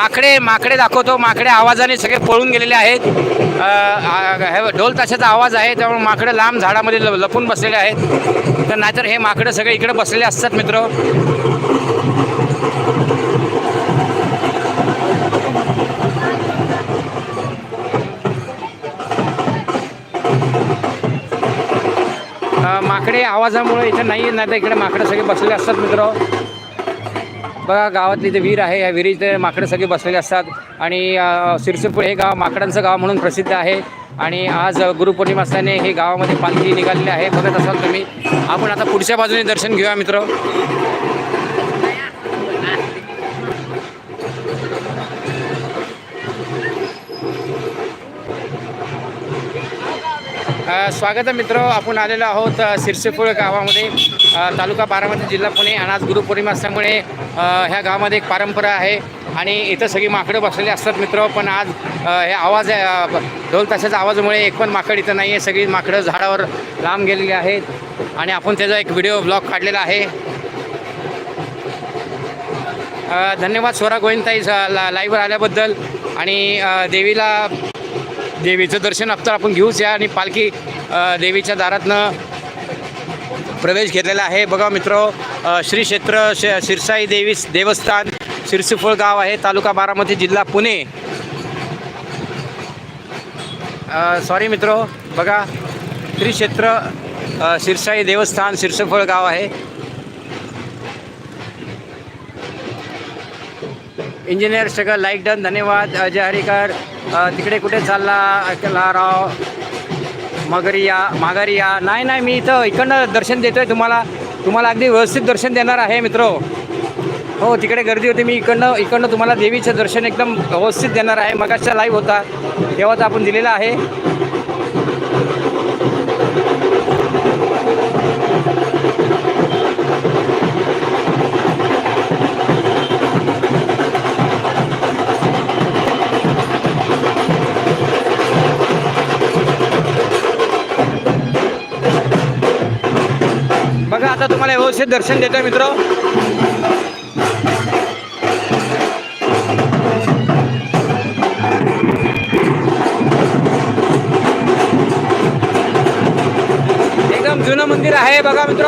माकडे माकडे दाखवतो. माकडे आवाजाने सगळे पळून गेलेले आहेत. हे ढोल ताशाचा आवाज आहे त्यामुळे माकडे लांब झाडामध्ये ल- लपून बसलेले आहेत. तर नाहीतर हे माकडे सगळे इकडे बसलेले असतात मित्र. माकडे आवाजामुळे इथे नाही नाही तर इकडे माकडे सगळे बसलेले असतात मित्र. बघा गावातली इथे विहीर आहे. या विहिरीत माकडे सगळे बसलेले असतात. आणि अ, हे गाव माकडांचं गाव म्हणून प्रसिद्ध आहे. आणि आज गुरुपौर्णिमा असल्याने हे गावामध्ये पालखी निघालेली आहे. बघत असाल तुम्ही. आपण आता पुढच्या बाजूने दर्शन घेऊया मित्र. स्वागत आहे मित्र. आपण आलेलो आहोत अ, गावामध्ये. तालुका बारामती जिल्हा पुणे आणि आज गुरुपौर्णिमा असल्यामुळे ह्या गावामध्ये एक परंपरा आहे आणि इथं सगळी माकडं बसलेली असतात मित्र पण आज हे आवाज आहे ढोल ताशाच्या आवाजामुळे एक पण माकड इथं नाही आहे सगळी माकडं झाडावर लांब गेलेली आहेत आणि आपण त्याचा एक व्हिडिओ ब्लॉग काढलेला आहे. धन्यवाद स्वरा गोविंदताई ला लाईव्हवर आल्याबद्दल आणि देवीला देवीचं दर्शन आपण घेऊच या आणि पालखी देवीच्या दारातनं प्रवेश घेतलेला आहे. बघा मित्र श्री क्षेत्र श शिरसाई देवी देवस्थान शिरसिफळ गाव आहे. तालुका बारामती जिल्हा पुणे. सॉरी मित्र बघा श्री क्षेत्र शिरसाई देवस्थान शिरसफळ गाव आहे. इंजिनियर सगळं लाईक डन धन्यवाद. अजय हरिकर. तिकडे कुठे चालला? राव माघारी या माघारी या. नाही नाही मी इथं इकडनं दर्शन देतोय तुम्हाला. तुम्हाला अगदी व्यवस्थित दर्शन देणार आहे मित्र. हो तिकडे गर्दी होती मी इकडनं इकडनं तुम्हाला देवीचं दर्शन एकदम व्यवस्थित देणार आहे. मगाचा लाईव्ह होता तेव्हाच आपण दिलेला आहे. तुम्हाला व्यवस्थित हो, दर्शन देतो मित्र. एकदम जुनं मंदिर आहे बघा मित्र.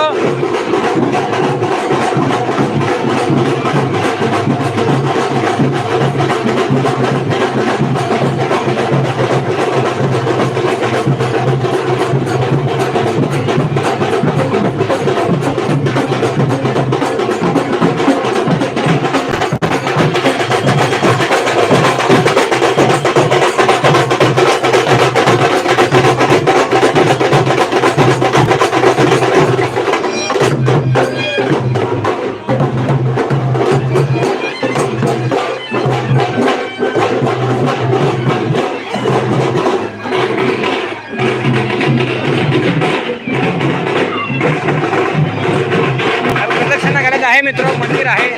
मित्र मंदिर आहे.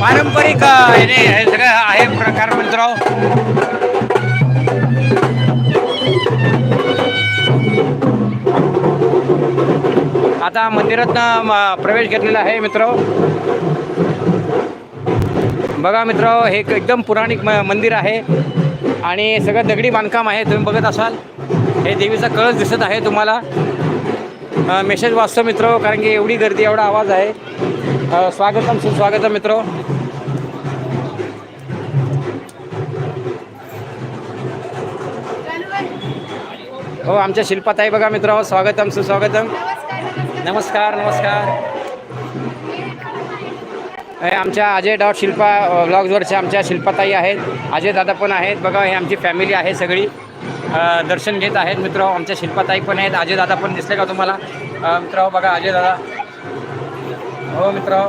पारंपरिक हे सगळं आहे प्रकार मित्र. आता मंदिरातनं प्रवेश घेतलेला आहे मित्र. बघा मित्र हे एक एकदम पुराणिक म- मंदिर आहे. आणि सगळं दगडी बांधकाम आहे तुम्ही बघत असाल. हे देवीचा कळस दिसत आहे तुम्हाला. मेसेज वाचतो मित्र कारण की एवढी गर्दी एवढा आवाज आहे. स्वागतम सुस्वागतम मित्र. हो आमच्या शिल्पाताई बघा मित्र स्वागतम सुस्वागतम. नमस्कार नमस्कार. आमच्या अजय डॉट शिल्पा ब्लॉग्सवरच्या आमच्या शिल्पाताई आहेत. अजय दादा पण आहेत. बघा हे आमची फॅमिली आहे सगळी. दर्शन घेत आहेत मित्र. आमच्या शिल्पाताई पण आहेत. अजय दादा पण दिसले का तुम्हाला? मित्र बघा अजय दादा. हो मित्र.